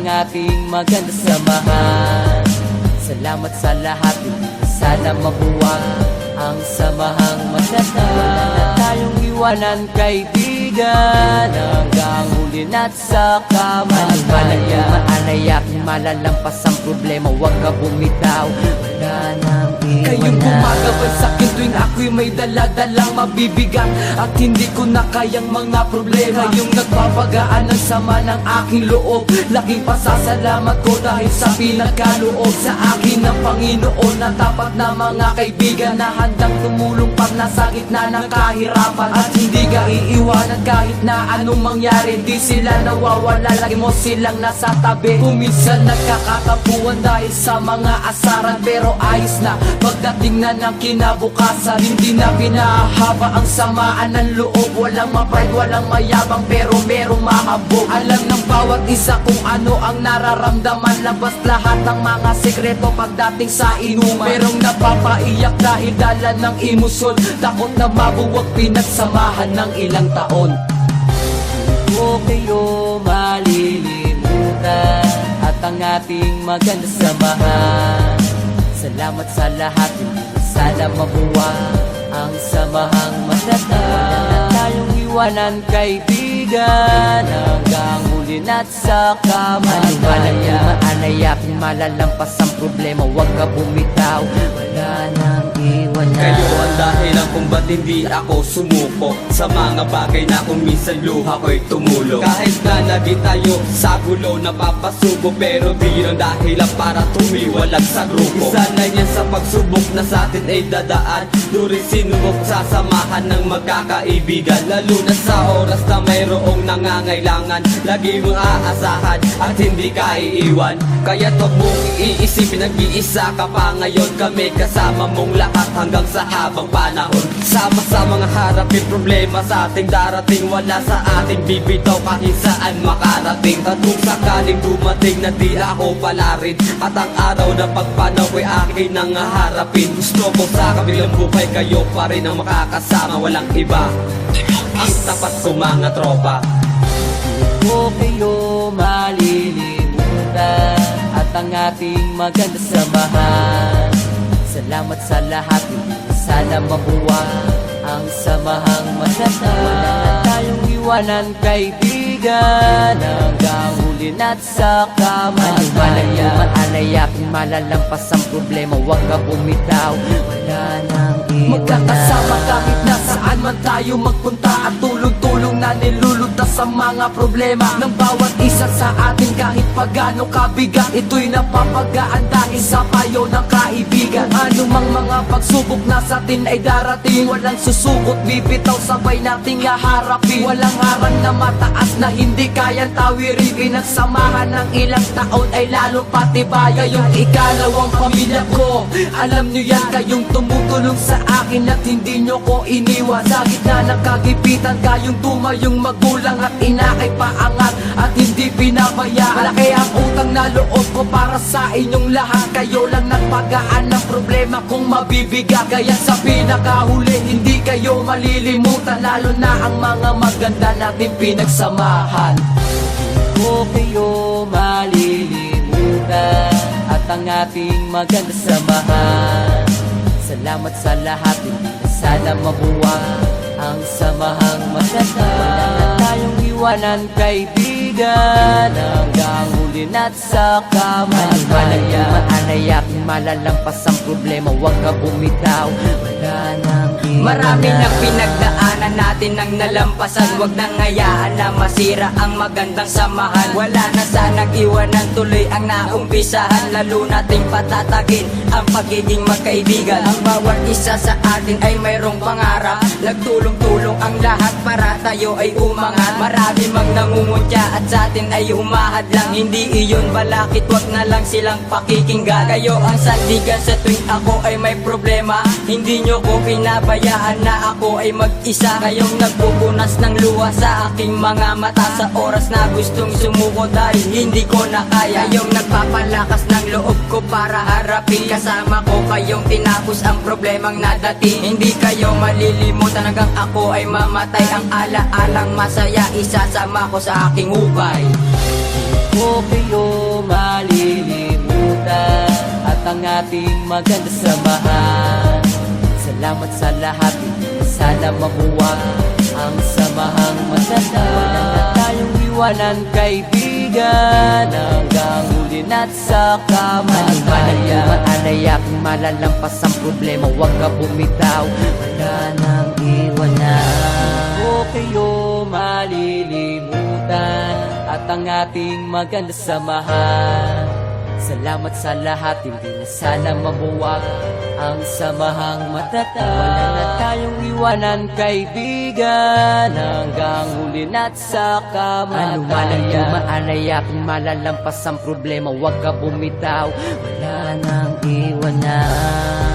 ang ating maganda samahan. Salamat sa lahat, hindi na sana mabuwang Ang samahang maganda. Wala na tayong iwanan kaibigan Hanggang huli na't sa kamatayan. Maanay aking malalampas ang problema. Huwag ka bumitaw. Wala nang iwanan. Kayong gumagabay sa akin tuwing ako'y may daladalang mabibigat At hindi ko na kayang mga problema. Yung nagpapagaan ng sama ng aking loob. Laking pasasalamat ko dahil sa pinagkaloob. Sa akin ng Panginoon na tapat na mga kaibigan Na handang tumulong pag nasa gitna ng kahirapan. At hindi ka iiwanan kahit na anong mangyari. Di sila nawawala, lagi mo silang nasa tabi. Kung minsan nagkakatapuan dahil sa mga asaran Pero ayos na. Pagdating na ng kinabukasan Hindi na pinahaba ang samaan ng loob. Walang ma-pride, walang mayabang Pero merong mahabog. Alam ng bawat isa kung ano ang nararamdaman. Labas lahat ng mga sekreto Pagdating sa inuman. Merong napapaiyak dahil dala ng emosyon. Takot na mabuwag pinagsamahan ng ilang taon. Ko kayo malilimutan At ang ating maganda samahan. Salamat sa lahat, hindi sana mabuwang Ang samahang matata Wala na tayong iwanan kaibigan Hanggang huli na't sa kamatayan Maanay aking malalampas ang problema Huwag ka bumitaw. Wala nang iwanan Kayo ang dahilan kung ba't hindi ako sumuko Sa mga bagay na kung minsan luha ko'y tumulo Kahit na lagi tayo sa gulo napapasubo Pero di yun ang dahilan para tumiwalag sa grupo. Isa na yan sa pagsubok na sa atin ay dadaan. Duri sinubok sa samahan ng magkakaibigan. Lalo na sa oras na mayroong nangangailangan Lagi mong aasahan at hindi ka iiwan. Kaya huwag mong iisipin nag-iisa ka pa ngayon Kami kasama mong lahat hanggang sa habang panahon. Sama-sama nga harapin problema sa ating darating. Wala sa ating bibitaw kahit saan makarating. At kung sakaling dumating na di ako pala rin. At ang araw na pagpanaw ay akin nang harapin Gusto ko sa kabilang buhay kayo pa rin ang makakasama Walang iba. Ang tapat ko mga tropa. Ko kayo malilimutan ang ating maganda samahan. Salamat sa lahat, hindi na sana mabuwang Ang samahang matata Wala na tayong iwanan kaibigan Hanggang huli na't sa kamatayan Maanay aking malalampas ang problema Huwag ka bumitaw. Wala nang Magkakasama kahit nasaan man tayo magpunta At tulong-tulong na nilulutas sa mga problema Ng bawat isa sa atin. Kahit pagano kabigat Ito'y napapagaan dahil sa payo ng kaibigan. Ano mang mga pagsubok na sa atin ay darating. Walang susukot, bibitaw, sabay nating haharapin. Walang harang na mataas na hindi kayang tawirin Pinagsamahan ng ilang taon ay lalo patibay Kayong ikalawang pamilya ko Alam nyo yan, kayong tumutulong sa akin At hindi nyo ko iniwan. Sa gitna ng kagipitan Kayong tumayong magulang at ina ay paangat At hindi pinabaya Malaki ang utang na loob ko para sa inyong lahat. Kayo lang nagpagaan ng problema kung mabibigat. Kaya sa pinakahuli hindi kayo malilimutan Lalo na ang mga maganda natin pinagsamahan. Ko kayo malilimutan At ang ating maganda samahan Salamat sa lahat, hindi na sana mabuwang Ang samahang maganda Wala na tayong iwanan kaibigan. Hanggang huli na't sa kamatayan Maanay aking malalampas ang problema. Huwag ka bumitaw. Wala nang Marami na pinagdaanan natin ang nalampasan. Huwag nang hayaan na masira ang magandang samahan. Wala na sanang iwanan tuloy ang naumpisahan. Lalo nating patatagin ang pagiging magkaibigan. Ang bawat isa sa atin ay mayroong pangarap. Nagtulong-tulong ang lahat para tayo ay umangat. Marami mang nangungutya at sa atin ay humahad lang. Hindi iyon balakit wag na lang silang pakikinggan. Kayo ang sandigan sa tuwing ako ay may problema. Hindi nyo ko Pinabayaan na ako ay mag-isa. Kayong nagbubunas ng luha sa aking mga mata. Sa oras na gustong sumuko dahil hindi ko na kaya. Kayong nagpapalakas ng loob ko para harapin Kasama ko kayong tinapos ang problemang nadating. Hindi kayo malilimutan hanggang ako ay mamatay. Ang ala-alang masaya isasama ko sa aking hubay. Hindi ko kayo malilimutan At ang ating maganda samahan. Salamat sa lahat, sana mabuwa Ang samahang maganda Wala na tayong iwanan kaibigan Hanggang huli na't sa kamatayan Maalaya kung malalampas ang problema Huwag ka bumitaw, wala nang iwanan. O kayo malilimutan At ang ating maganda samahan. Salamat sa lahat, hindi na sana mabuwag Ang samahang matatag Wala na tayong iwanan kaibigan. Hanggang huli na't sa kamatayan. Ano man ang dumaanaya kung malalampas ang problema. Huwag ka bumitaw, wala nang iwanan